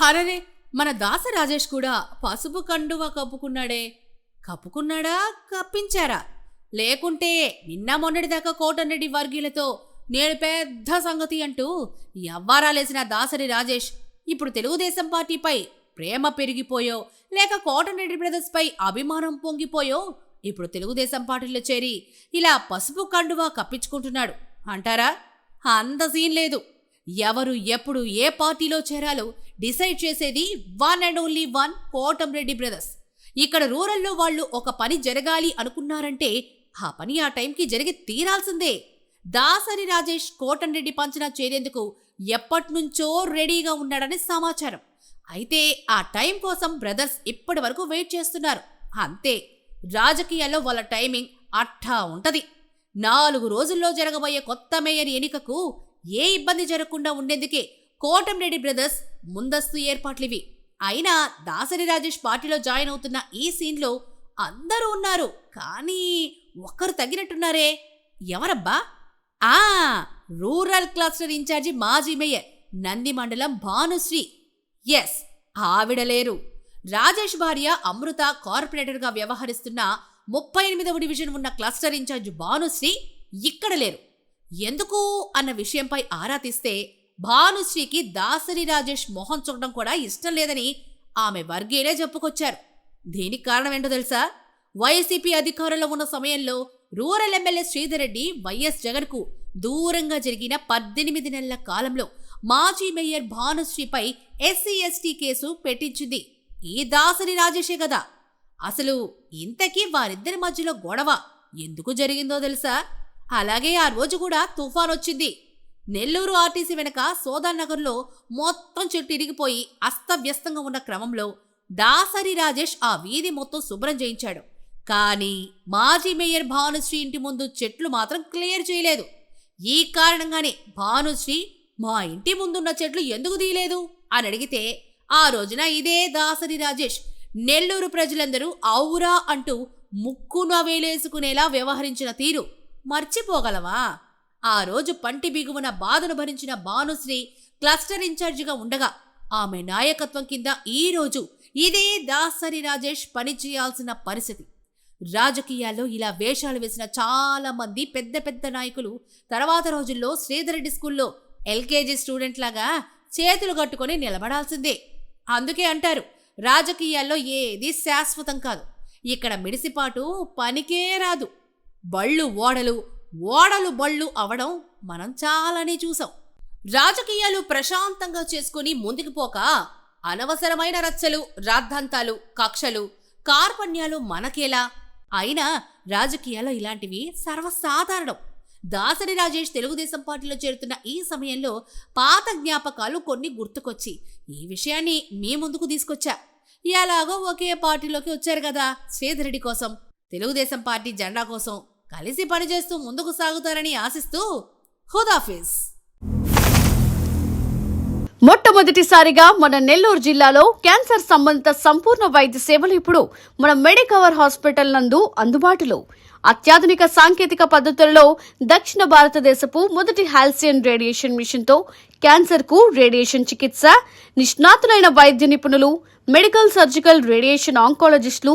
హరరే మన దాస రాజేష్ కూడా పసుపు కండువా కప్పుకున్నాడే. కప్పుకున్నాడా? కప్పించారా? లేకుంటే నిన్న మొన్నటిదాకా కోటరెడ్డి వర్గీయులతో నేను పెద్ద సంగతి అంటూ ఎవ్వారాలేసిన దాసరి రాజేష్ ఇప్పుడు తెలుగుదేశం పార్టీపై ప్రేమ పెరిగిపోయో లేక కోటరెడ్డి రెడ్డి బ్రదర్స్పై అభిమానం పొంగిపోయో ఇప్పుడు తెలుగుదేశం పార్టీలో చేరి ఇలా పసుపు కండువా కప్పించుకుంటున్నాడు. అంటారా? అంత సీన్ లేదు. ఎవరు ఎప్పుడు ఏ పార్టీలో చేరాలో డిసైడ్ చేసేది one and only one Kotamreddy brothers. ఇక్కడ రూరల్లో వాళ్ళు ఒక పని జరగాలి అనుకున్నారంటే ఆ పని ఆ టైంకి జరిగి తీరాల్సిందే. దాసరి రాజేష్ కోటంరెడ్డి పంచన చేరేందుకు ఎప్పటినుంచో రెడీగా ఉన్నాడని సమాచారం. అయితే ఆ టైం కోసం బ్రదర్స్ ఇప్పటి వరకు వెయిట్ చేస్తున్నారు. అంతే రాజకీయాల్లో వాళ్ళ టైమింగ్ అట్టా ఉంటది. నాలుగు రోజుల్లో జరగబోయే కొత్త మేయర్ ఎన్నికకు ఏ ఇబ్బంది జరగకుండా ఉండేందుకే కోటంరెడ్డి బ్రదర్స్ ముందస్తు ఏర్పాట్లివి. అయినా దాసరి రాజేష్ పార్టీలో జాయిన్ అవుతున్న ఈ సీన్లో అందరూ ఉన్నారు కానీ ఒక్కరు తగ్గినట్టున్నారే. ఎవరబ్బా? ఆ రూరల్ క్లస్టర్ ఇన్ఛార్జి మాజీ మేయర్ నంది మండలం భానుశ్రీ. ఎస్ ఆవిడ లేరు. రాజేష్ భార్య అమృత కార్పొరేటర్గా వ్యవహరిస్తున్న ముప్పై ఎనిమిదవ డివిజన్ ఉన్న క్లస్టర్ ఇన్ఛార్జ్ భానుశ్రీ ఇక్కడ లేరు. ఎందుకు? అన్న విషయంపై ఆరా తీస్తే భానుశ్రీకి దాసరి రాజేష్ మొహం చూడడం కూడా ఇష్టం లేదని ఆమె వర్గీయులే చెప్పుకొచ్చారు. దీనికి కారణం ఏంటో తెలుసా? వైసీపీ అధికారంలో ఉన్న సమయంలో rural MLA Sridhar Reddy YS జగన్కు దూరంగా జరిగిన పద్దెనిమిది నెలల కాలంలో మాజీ మేయర్ భానుశ్రీపై ఎస్సీ ఎస్టీ కేసు పెట్టించింది. ఈ దాసరి రాజేషే కదా. అసలు ఇంతకీ వారిద్దరి మధ్యలో గొడవ ఎందుకు జరిగిందో తెలుసా? అలాగే ఆ రోజు కూడా తుఫాన్ వచ్చింది. నెల్లూరు ఆర్టీసీ వెనక సోదానగర్లో మొత్తం చెట్టు ఇరిగిపోయి అస్తవ్యస్తంగా ఉన్న క్రమంలో దాసరి రాజేష్ ఆ వీధి మొత్తం శుభ్రం చేయించాడు. కానీ మాజీ మేయర్ భానుశ్రీ ఇంటి ముందు చెట్లు మాత్రం క్లియర్ చేయలేదు. ఈ కారణంగానే భానుశ్రీ మా ఇంటి ముందున్న చెట్లు ఎందుకు తీయలేదు? అని అడిగితే ఆ రోజున ఇదే దాసరి రాజేష్. నెల్లూరు ప్రజలందరూ ఔరా అంటూ ముక్కున వేలేసుకునేలా వ్యవహరించిన తీరు. మర్చిపోగలవా? ఆ రోజు పంటి బిగువన బాధను భరించిన భానుశ్రీ క్లస్టర్ ఇన్ఛార్జిగా ఉండగా ఆమె నాయకత్వం కింద ఈ రోజు ఇదే దాసరి రాజేష్ పనిచేయాల్సిన పరిస్థితి. రాజకీయాల్లో ఇలా వేషాలు వేసిన చాలా మంది పెద్ద పెద్ద నాయకులు తర్వాత రోజుల్లో శ్రీధరెడ్డి స్కూల్లో ఎల్కేజీ స్టూడెంట్ లాగా చేతులు కట్టుకొని నిలబడాల్సిందే. అందుకే అంటారు రాజకీయాల్లో ఏది శాశ్వతం కాదు. ఇక్కడ మిడిసిపాటు పనికే రాదు. బళ్ళు ఓడలు ఓడలు బళ్ళు అవడం మనం చాలానే చూసాం. రాజకీయాలు ప్రశాంతంగా చేసుకుని ముందుకు పోక అనవసరమైన రచ్చలు రాద్ధాంతాలు కక్షలు కార్పణ్యాలు మనకేలా? అయినా రాజకీయాల్లో ఇలాంటివి సర్వసాధారణం. దాసరి రాజేష్ తెలుగుదేశం పార్టీలో చేరుతున్న ఈ సమయంలో పాత జ్ఞాపకాలు కొన్ని గుర్తుకొచ్చి ఈ విషయాన్ని మీ ముందుకు తీసుకొచ్చా. ఎలాగో ఒకే పార్టీలోకి వచ్చారు కదా శ్రీధరెడ్డి కోసం తెలుగుదేశం పార్టీ జెండా కోసం కలిసి పనిచేస్తూ ముందుకు సాగుతారని ఆశిస్తూ హుదాఫీజ్ మొట్టమొదటిసారిగా మన నెల్లూరు జిల్లాలో క్యాన్సర్ సంబంధిత సంపూర్ణ వైద్య సేవలు ఇప్పుడు మన మెడికవర్ హాస్పిటల్ నందు అందుబాటులో. అత్యాధునిక సాంకేతిక పద్ధతుల్లో దక్షిణ భారతదేశపు మొదటి హాల్సియన్ రేడియేషన్ మిషన్తో క్యాన్సర్కు రేడియేషన్ చికిత్స నిష్ణాతులైన వైద్య నిపుణులు మెడికల్ సర్జికల్ రేడియేషన్ ఆంకాలజిస్టులు